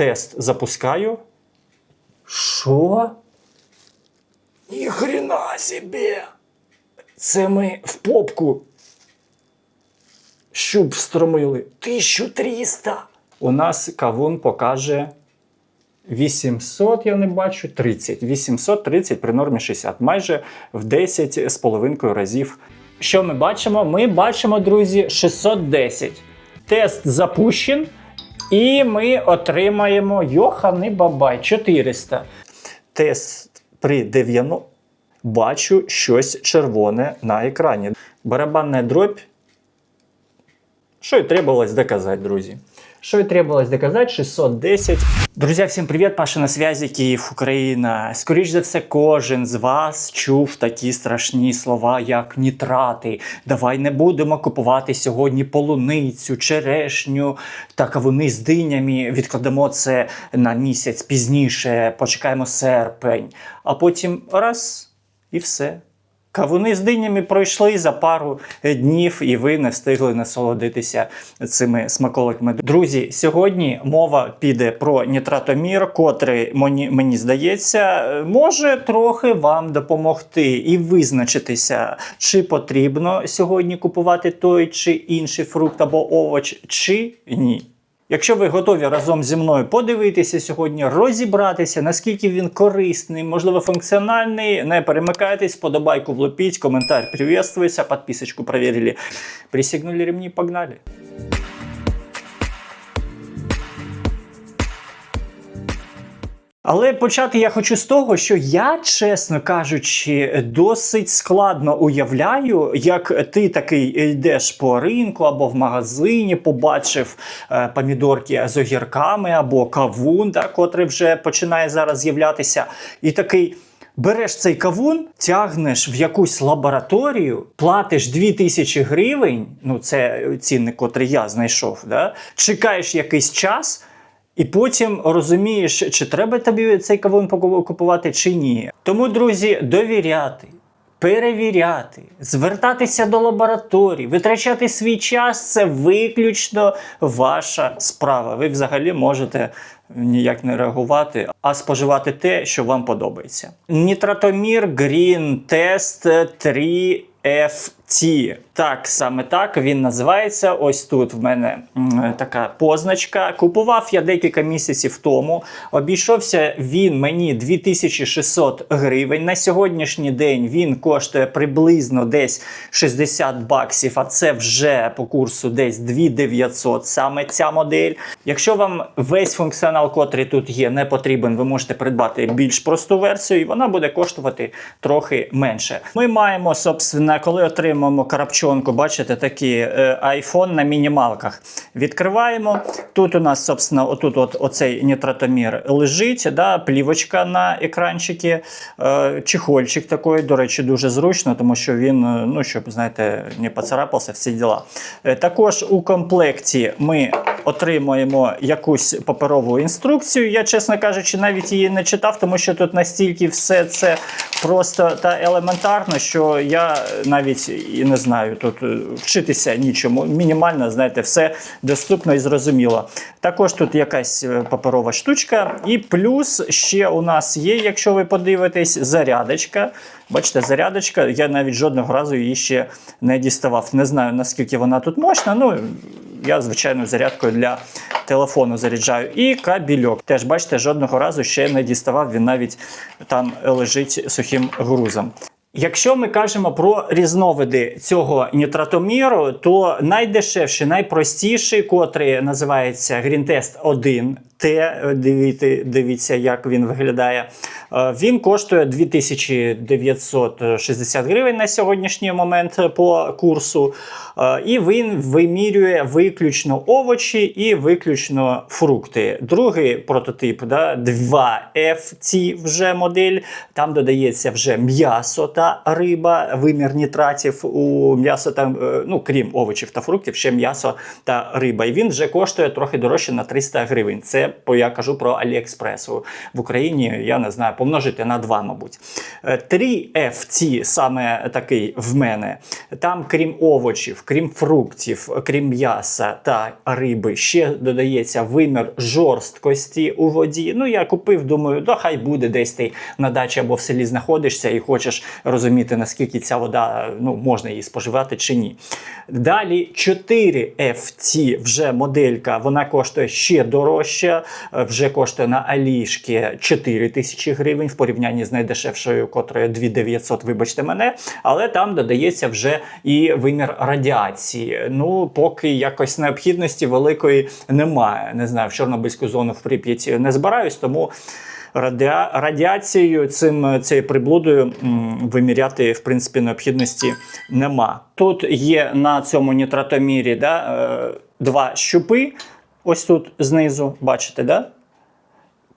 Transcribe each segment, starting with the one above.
Тест запускаю. Що? Ніхрена собі! Це ми в попку щуп встромили. 1300! У нас кавун покаже 800, я не бачу, 30. 830 при нормі 60. Майже в 10 з половинкою разів. Що ми бачимо? Ми бачимо, друзі, 610. Тест запущен. І ми отримаємо Йохани Бабай 400. Тест при 90. Бачу щось червоне на екрані. Барабанна дробь. Що і требовалось доказати, друзі. Що і требовалось доказати, 610. Друзі, всім привіт! Паша на связі Київ, Україна. Скоріш за все, кожен з вас чув такі страшні слова, як нітрати. Давай не будемо купувати сьогодні полуницю, черешню та кавуни з динями. Відкладемо це на місяць пізніше, почекаємо серпень, а потім раз і все. Кавуни з динями пройшли за пару днів, і ви не встигли насолодитися цими смаколиками. Друзі, сьогодні мова піде про нітратомір, котрий мені, мені здається, може трохи вам допомогти і визначитися, чи потрібно сьогодні купувати той чи інший фрукт або овоч, чи ні. Якщо ви готові разом зі мною подивитися сьогодні, розібратися, наскільки він корисний, можливо, функціональний, не перемикайтесь, подобайку влупіть, коментар приветствується, підписочку перевірили. Присягнули ремні, погнали. Але почати я хочу з того, що я, чесно кажучи, досить складно уявляю, як ти такий йдеш по ринку або в магазині, побачив е, помідорки з огірками або кавун, да, котрий вже починає зараз з'являтися, і такий. Береш цей кавун, тягнеш в якусь лабораторію, платиш 2000 гривень, ну це цінник, котрий я знайшов, да? чекаєш якийсь час, і потім розумієш, чи треба тобі цей кавун купувати, чи ні. Тому, друзі, довіряти. Перевіряти, звертатися до лабораторій, витрачати свій час це виключно ваша справа. Ви взагалі можете ніяк не реагувати, а споживати те, що вам подобається. Нітратомір Green Test 3 FT. Так, саме так він називається. Ось тут в мене така позначка. Купував я декілька місяців тому. Обійшовся він мені 2600 гривень. На сьогоднішній день він коштує приблизно десь 60 баксів, а це вже по курсу десь 2900 саме ця модель. Якщо вам весь функціонал, котрий тут є, не потрібен, ви можете придбати більш просту версію, і вона буде коштувати трохи менше. Ми маємо, собственно, коли отримаємо карапчонку, бачите, такий е, iPhone на мінімалках. Відкриваємо. Тут у нас, собственно, отут от, оцей нітратомір лежить, да, плівочка на екранчики, е, чехольчик такий, до речі, дуже зручно, тому що він, е, ну, щоб, знаєте, не поцарапався, всі діла. Е, також у комплекті ми отримуємо якусь паперову інструкцію. Я, чесно кажучи, навіть її не читав, тому що тут настільки все це просто та елементарно, що я навіть і не знаю, тут е, вчитися нічому. Мінімально, знаєте, все доступно і зрозуміло. Також тут якась е, паперова штучка, і плюс ще у нас є, якщо ви подивитесь, зарядочка. Бачите, зарядочка, я навіть жодного разу її ще не діставав. Не знаю, наскільки вона тут мощна. Ну, я звичайно зарядкою для телефону заряджаю. І кабельок. Теж бачите, жодного разу ще не діставав. Він навіть там лежить сухим грузом. Якщо ми кажемо про різновиди цього нітратоміру, то найдешевший, найпростіший, котрий називається Грінтест 1 Т, дивіться, дивіться, як він виглядає. Е, Він коштує 2960 гривень на сьогоднішній момент по курсу. Е, І він вимірює виключно овочі і виключно фрукти. Другий прототип, да, 2F вже модель. Там додається вже м'ясо та риба, вимір нітратів у м'ясо та е, ну, крім овочів та фруктів, ще м'ясо та риба. І він вже коштує трохи дорожче на 300 гривень. Це по- я кажу про Аліекспрес. У- В Україні я не знаю, помножити на 2, мабуть. Е, 3FC саме такий в мене. Там, крім овочів, крім фруктів, крім м'яса та риби, ще додається вимір жорсткості у воді. Ну, я купив, думаю, да хай буде десь ти на дачі або в селі знаходишся і хочеш розуміти, наскільки ця вода ну, можна її споживати чи ні. Далі 4FC вже моделька, вона коштує ще дорожче, е, вже коштує на Алішки 4 тисячі гривень в порівнянні з найдешевшою, котрою 2900, вибачте мене. Але там додається вже і вимір радіації. Ну, поки якось необхідності великої немає. Не знаю, в Чорнобильську зону в Прип'яті не збираюсь, тому. Радіа... Радіацією цим цією приблудою м, виміряти в принципі необхідності нема. Тут є на цьому нітратомірі да, е, два щупи. Ось тут знизу, бачите, да?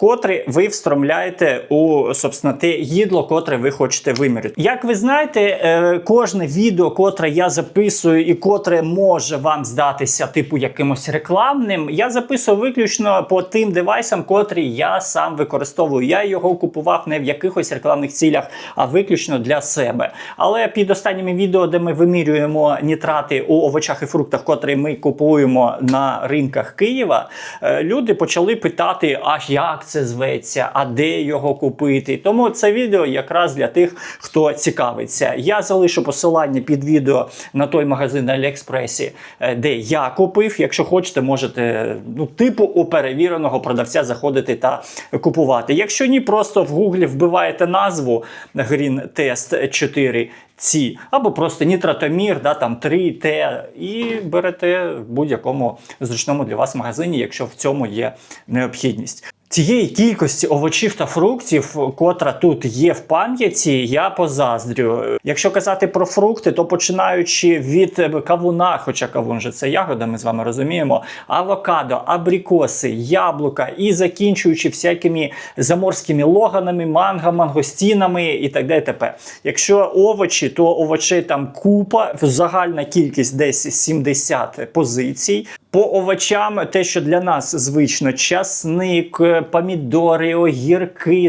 Котрі ви встромляєте у собственно, те їдло, котре ви хочете виміряти. Як ви знаєте, е, кожне відео, котре я записую і котре може вам здатися типу якимось рекламним, я записую виключно по тим девайсам, котрі я сам використовую. Я його купував не в якихось рекламних цілях, а виключно для себе. Але під останніми відео, де ми вимірюємо нітрати у овочах і фруктах, котрі ми купуємо на ринках Києва, е, люди почали питати: а як це зветься, а де його купити. Тому це відео якраз для тих, хто цікавиться. Я залишу посилання під відео на той магазин Аліекспресі, е, де я купив. Якщо хочете, можете ну, типу у перевіреного продавця заходити та купувати. Якщо ні, просто в гуглі вбиваєте назву Green Test 4 ці, або просто нітратомір, да, там 3Т, і берете в будь-якому зручному для вас магазині, якщо в цьому є необхідність. Цієї кількості овочів та фруктів, котра тут є в пам'яті, я позаздрю. Якщо казати про фрукти, то починаючи від кавуна, хоча кавун же це ягода, ми з вами розуміємо, авокадо, абрикоси, яблука і закінчуючи всякими заморськими логанами, манго, мангостінами і так далі. т.п. Якщо овочі, то овочей там купа, загальна кількість десь 70 позицій. По овочам, те, що для нас звично, часник, помідори, огірки,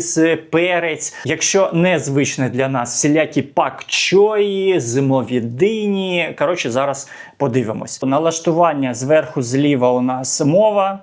перець. Якщо незвичне для нас, всілякі пакчої, зимові дині. Коротше, зараз подивимось. Налаштування зверху зліва у нас мова.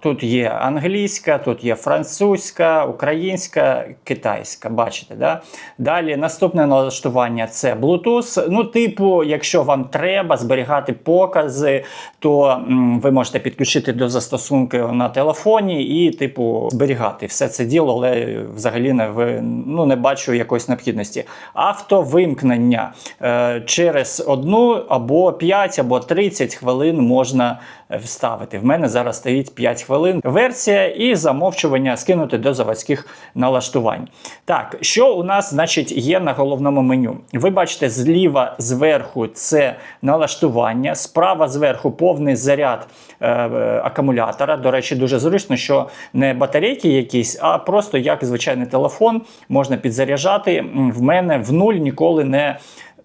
Тут є англійська, тут є французька, українська, китайська. Бачите, да? Далі наступне налаштування це Bluetooth. Ну, типу, якщо вам треба зберігати покази, то ви можете підключити до застосунку на телефоні і, типу, зберігати все це діло, але взагалі не ви ну не бачу якоїсь необхідності. Автовимкнення е, через одну або 5, або 30 хвилин можна вставити. В мене зараз стоїть 5 хвилин. Версія і замовчування скинути до заводських налаштувань. Так, що у нас значить є на головному меню? Ви бачите, зліва зверху це налаштування, справа зверху повний заряд е, е, акумулятора. До речі, дуже зручно, що не батарейки якісь, а просто як звичайний телефон можна підзаряджати. В мене в нуль ніколи не.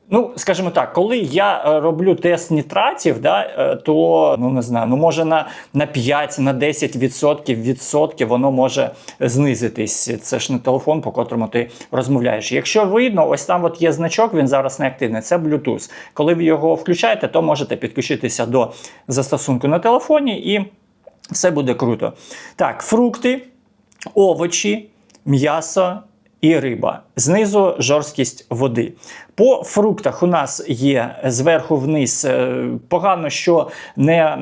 Ну, скажімо так, коли я е, роблю тест нітратів, да, е, то ну не знаю, ну може на, на 5, на 10 відсотків відсотків воно може знизитись. Це ж не телефон, по котрому ти розмовляєш. Якщо видно, ось там от є значок, він зараз не активний. Це Bluetooth. Коли ви його включаєте, то можете підключитися до застосунку на телефоні і все буде круто. Так, фрукти, овочі, м'ясо і риба. Знизу жорсткість води. По фруктах у нас є зверху вниз. е, Погано, що не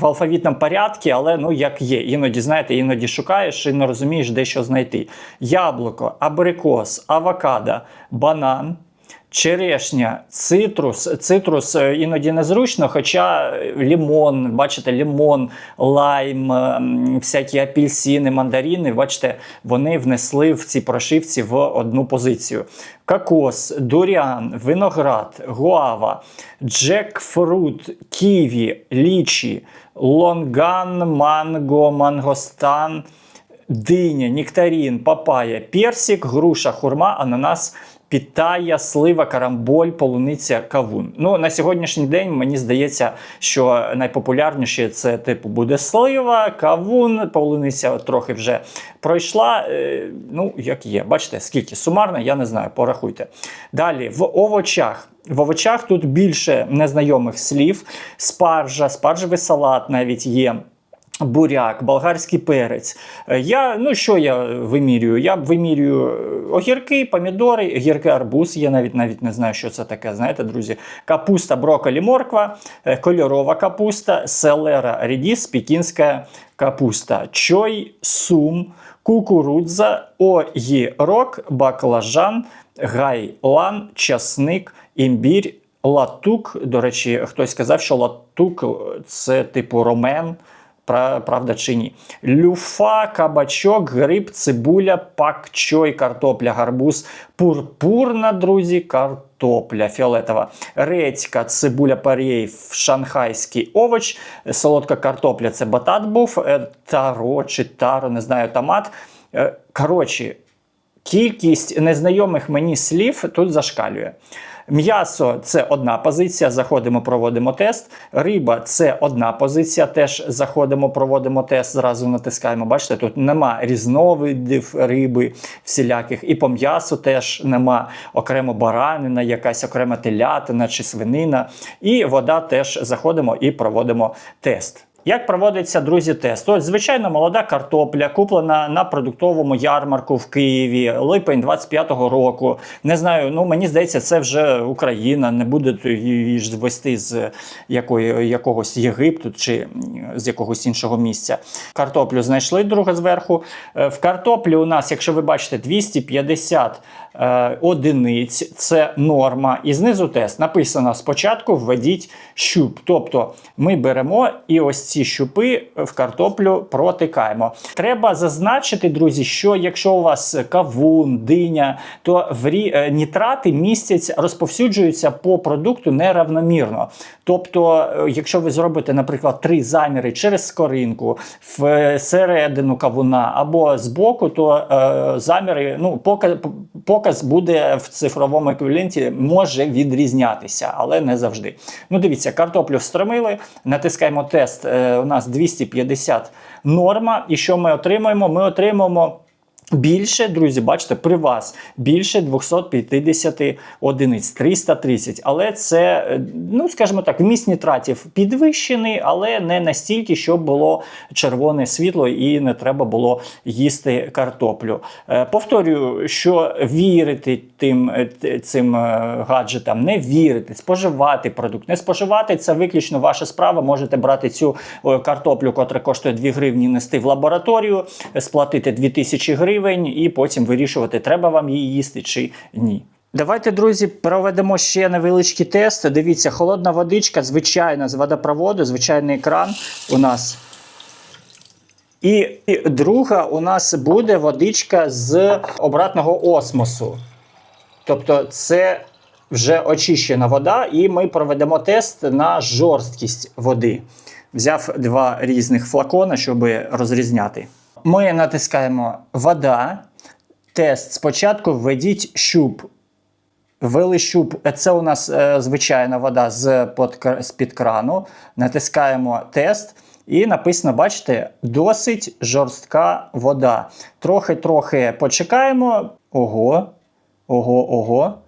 в алфавітному порядку, але ну як є. Іноді знаєте, іноді шукаєш і не розумієш, де що знайти. Яблуко, абрикос, авокадо, банан. Черешня, цитрус. Цитрус е, іноді незручно, хоча лімон, бачите, лімон, лайм, всякі апельсини, мандаріни, бачите, вони внесли в ці прошивці в одну позицію. Кокос, дуріан, виноград, гуава, джекфрут, ківі, лічі, лонган, манго, мангостан, диня, нектарин, папая, персик, груша, хурма, ананас, Питає, слива, карамболь, полуниця, кавун. Ну на сьогоднішній день мені здається, що найпопулярніше це типу буде слива, кавун, полуниця трохи вже пройшла. Е, ну, як є. Бачите, скільки сумарно, я не знаю, порахуйте. Далі в овочах. В овочах тут більше незнайомих слів. Спаржа, спаржевий салат навіть є. Буряк, болгарський перець. Е, Я, ну що я вимірюю? Я вимірюю е, огірки, помідори, гірки, арбуз. Я навіть навіть не знаю, що це таке. Знаєте, друзі, капуста, брокколі, морква, е, кольорова капуста, селера, редіс, пекінська капуста, чой, сум, кукурудза, огірок, баклажан, гайлан, часник, імбір, латук. До речі, хтось сказав, що латук це типу ромен. Пра- Правда чи ні? Люфа, кабачок, гриб, цибуля, пакчой, картопля, гарбуз, пурпурна, друзі, картопля фіолетова, редька, цибуля парєй, шанхайський овоч, солодка картопля це батат був, е, таро чи таро, не знаю, томат. Е, Коротше, кількість незнайомих мені слів тут зашкалює. М'ясо це одна позиція, заходимо, проводимо тест. Риба це одна позиція, теж заходимо, проводимо тест, зразу натискаємо. Бачите, тут нема різновидів риби всіляких, і по м'ясу теж нема окремо баранина, якась окрема телятина чи свинина. І вода теж заходимо і проводимо тест. Як проводиться, друзі, тест? Ось, звичайно, молода картопля, куплена на продуктовому ярмарку в Києві, липень 25-го року. Не знаю, ну мені здається, це вже Україна, не буде її ж вести з якої, якогось Єгипту чи з якогось іншого місця. Картоплю знайшли друге зверху. Е, В картоплі у нас, якщо ви бачите, 250 е, одиниць це норма. І знизу тест написано: спочатку введіть щуп. Тобто ми беремо і ось ці щупи в картоплю протикаємо. Треба зазначити, друзі, що якщо у вас кавун, диня, то в е, нітрати містять, розповсюджуються по продукту неравномірно. Тобто, е, якщо ви зробите, наприклад, три заміри через скоринку всередину кавуна або збоку, то е, заміри, ну, показ, буде в цифровому еквіваленті, може відрізнятися, але не завжди. Ну, дивіться, картоплю встромили, натискаємо тест. е, у нас 250 норма. І що ми отримаємо? Ми отримаємо. Більше, друзі, бачите, при вас більше 250 одиниць, 330. Але це, е, ну скажімо так, вміст нітратів підвищений, але не настільки, щоб було червоне світло і не треба було їсти картоплю. Е, Повторюю, що вірити тим е, цим е, гаджетам, не вірити, споживати продукт, не споживати це виключно ваша справа. Можете брати цю е, картоплю, котра коштує 2 гривні, нести в лабораторію, сплатити 2000 гривень і потім вирішувати, треба вам її їсти чи ні. Давайте, друзі, проведемо ще невеличкий тест. Дивіться, холодна водичка, звичайна з водопроводу, звичайний кран у нас. І друга у нас буде водичка з обратного осмосу. Тобто, це вже очищена вода, і ми проведемо тест на жорсткість води. Взяв два різних флакона, щоб розрізняти. Ми натискаємо вода. Тест спочатку введіть щуп. Ввели щуп. Це у нас е, звичайна вода з під крану. Натискаємо тест. І написано, бачите, досить жорстка вода. Трохи-трохи почекаємо. Ого, ого, ого.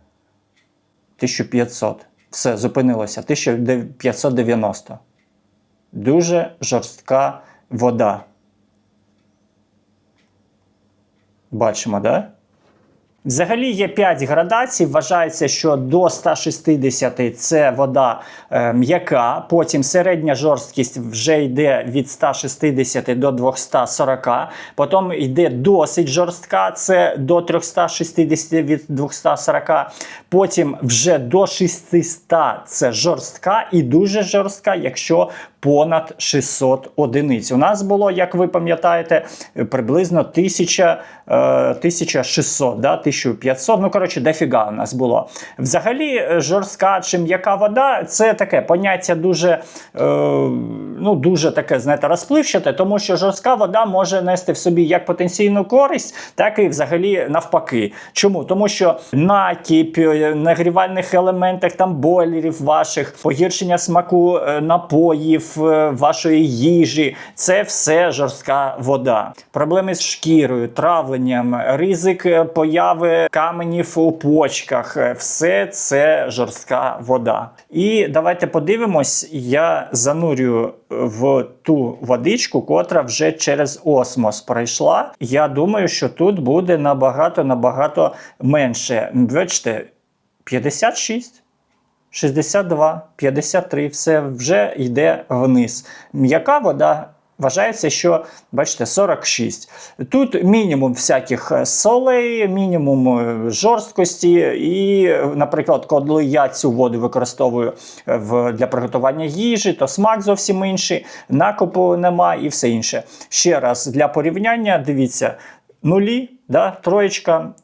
1500. Все, зупинилося. 1590. Дуже жорстка вода. Бачимо? Да? Взагалі є 5 градацій. Вважається, що до 160 це вода е, м'яка. Потім середня жорсткість вже йде від 160 до 240. Потім йде досить жорстка, це до 360 від 240. Потім вже до 600 це жорстка і дуже жорстка, якщо понад 600 одиниць. У нас було, як ви пам'ятаєте, приблизно 1000, е, 1600, да? 1500, ну коротше, дофіга у нас було. Взагалі, е, жорстка чи м'яка вода це таке поняття дуже, е, ну, дуже таке, знаєте, розпливчате, тому що жорстка вода може нести в собі як потенційну користь, так і взагалі навпаки. Чому? Тому що накіп, е, нагрівальних елементах там бойлерів ваших, погіршення смаку е, напоїв, вашої їжі це все жорстка вода. Проблеми з шкірою, травленням, ризик е, появи каменів у почках е, все це жорстка вода. І давайте подивимось, я занурюю в ту водичку, котра вже через осмос пройшла. Я думаю, що тут буде набагато набагато менше. Бачите, 56. 62, 53, все вже йде вниз. М'яка вода вважається, що, бачите, 46. Тут мінімум всяких е, солей, мінімум е, жорсткості. І, наприклад, коли я цю воду використовую е, в, для приготування їжі, то смак зовсім інший, накопу нема і все інше. Ще раз, для порівняння, дивіться, нулі, да, троєчка,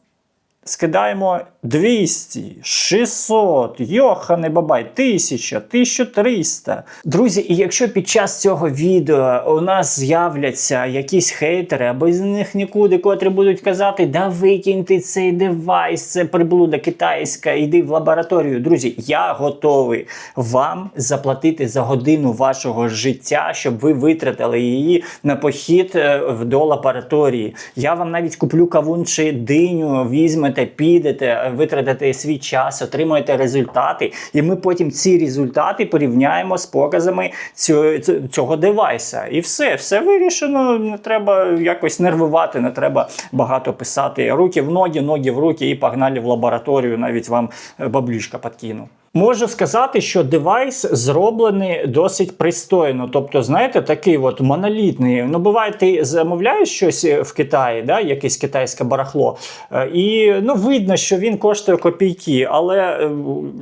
скидаємо 200, 600, йохане бабай, 1000, 1300. Друзі, і якщо під час цього відео у нас з'являться якісь хейтери, або з них нікуди, котрі будуть казати, да викинь ти цей девайс, це приблуда китайська, йди в лабораторію. Друзі, я готовий вам заплатити за годину вашого життя, щоб ви витратили її на похід е, до лабораторії. Я вам навіть куплю кавун чи диню, візьмете, підете, витратите свій час, отримаєте результати, і ми потім ці результати порівняємо з показами цього, цього девайса. І все, все вирішено. Не треба якось нервувати, не треба багато писати. Руки в ноги, ноги в руки і погнали в лабораторію. Навіть вам баблюшка подкину. Можу сказати, що девайс зроблений досить пристойно. Тобто, знаєте, такий от монолітний. Ну, буває, ти замовляєш щось в Китаї, да, якесь китайське барахло, е, і ну, видно, що він коштує копійки, але е,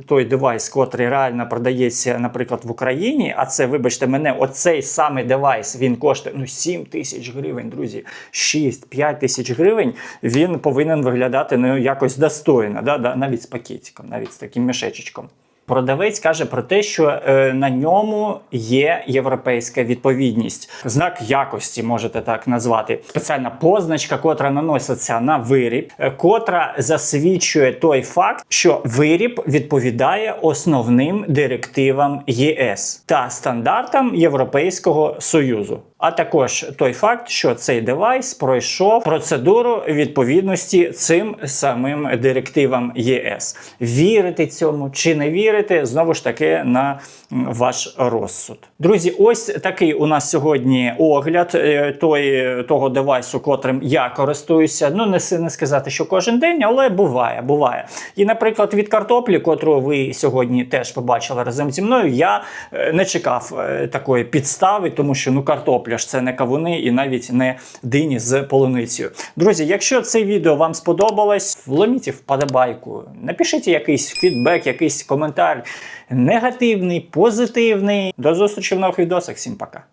той девайс, котрий реально продається, наприклад, в Україні, а це, вибачте мене, оцей самий девайс він коштує ну, 7 тисяч гривень, друзі, 6-5 тисяч гривень. Він повинен виглядати ну, якось достойно, да, да, навіть з пакетиком, навіть з таким мішечечком. Продавець каже про те, що е, на ньому є європейська відповідність, знак якості можете так назвати. Спеціальна позначка, котра наноситься на виріб, е, котра засвідчує той факт, що виріб відповідає основним директивам ЄС та стандартам Європейського союзу. А також той факт, що цей девайс пройшов процедуру відповідності цим самим директивам ЄС. Вірити цьому чи не вірити, знову ж таки на ваш розсуд. Друзі, ось такий у нас сьогодні огляд е, той, того девайсу, котрим я користуюся. Ну, не, не сказати, що кожен день, але буває, буває. І, наприклад, від картоплі, котру ви сьогодні теж побачили разом зі мною, я е, не чекав е, такої підстави, тому що ну картопля ж це не кавуни і навіть не дині з полуницею. Друзі, якщо це відео вам сподобалось, вломіть вподобайку, напишіть якийсь фідбек, якийсь коментар негативний, позитивний. До зустрічі в нових відосах. Всім пока.